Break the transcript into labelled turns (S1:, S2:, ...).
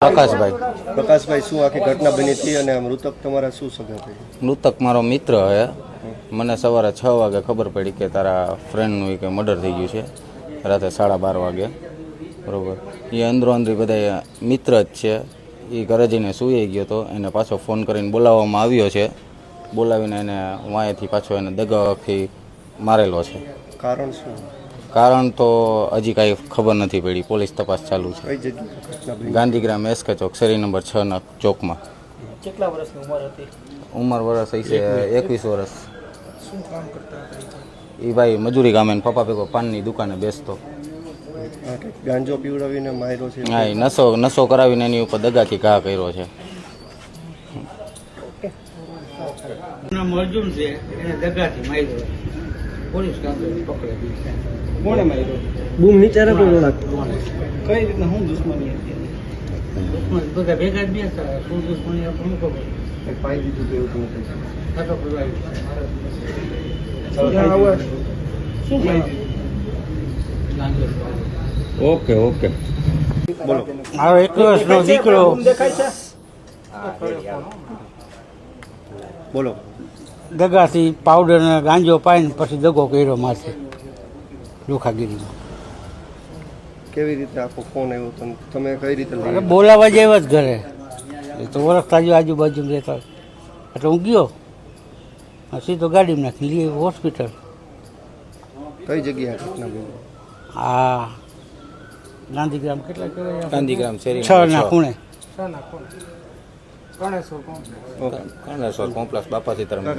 S1: પ્રકાશભાઈ.
S2: પ્રકાશભાઈ શું આખી ઘટના બની હતી અને મૃતક તમારા શું સગા થઈ
S1: મૃતક મારો મિત્ર હે. મને સવારે છ વાગે ખબર પડી કે તારા ફ્રેન્ડનું કે મર્ડર થઈ ગયું છે. રાતે સાડા બાર વાગે. બરાબર. એ અંદરો અંદરી બધા મિત્ર જ છે. એ ઘરે જઈને સૂઈ ગયો હતો એને પાછો ફોન કરીને બોલાવવામાં આવ્યો છે. બોલાવીને એને વાંયથી પાછો એને દગાથી મારેલો છે.
S2: કારણ શું?
S1: કારણ તો હજી કાંઈ ખબર નથી પડી. પોલીસ તપાસ ચાલુ છે.
S2: Gandhigram S
S1: K S K ચોક શેરી નંબર છ ના ચોકમાં.
S3: કેટલા વર્ષની ઉંમર હતી?
S1: ઉંમર વર્ષ હશે એકવીસ. વર્ષ.
S3: શું કામ કરતા
S1: એ ભાઈ મજૂરી કામે ને પપ્પા ભેગો પાનની દુકાને બેસતો.
S2: આ ગાંજો પીવડાવીને માર્યો છે
S1: હા એ નશો નશો કરાવીને એની ઉપર દગાથી ઘા કર્યો છે.
S4: નામ અર્જુન છે એને દગાથી માર્યો પોલીસ કાંકરે પકડે
S3: કોણે માર્યો
S2: બૂમ નીચે રાખો થોડાક
S3: કઈ રીતના શું દુશ્મની હતી
S4: દુશ્મન બધા ભેગા જ બેસતા શું દુશ્મની આપણને ખબર
S2: પાઈ દીધું તો એવું
S1: ઓકે ઓકે
S2: બોલો
S4: દીકરો
S3: દેખાય છે
S2: બોલો.
S4: દગાથી પાવડર ને ગાંજો પાઈને પછી દગો કર્યો માથે લોખાગીરીમાં
S2: કેવી રીતે આખો ફોન આવ્યો તમે તમે કઈ રીતે
S4: બોલાવા જેવા જ ઘરે. એ તો ઓળખતા જ આજુબાજુ રહેતા. એટલે હું ગયો. સીધો ગાડીમાં નાખી લઈએ હોસ્પિટલ.
S2: કઈ જગ્યાએ ઘટના
S4: આ ગાંધીગ્રામ કેટલા કહેવાય?
S1: ગાંધીગ્રામ શેરી
S4: છ ના ખૂણે.
S3: છ ના ગણેશ્વર કોણ
S1: કોમ્પ્લેક્સ બાપાથી સીતારામ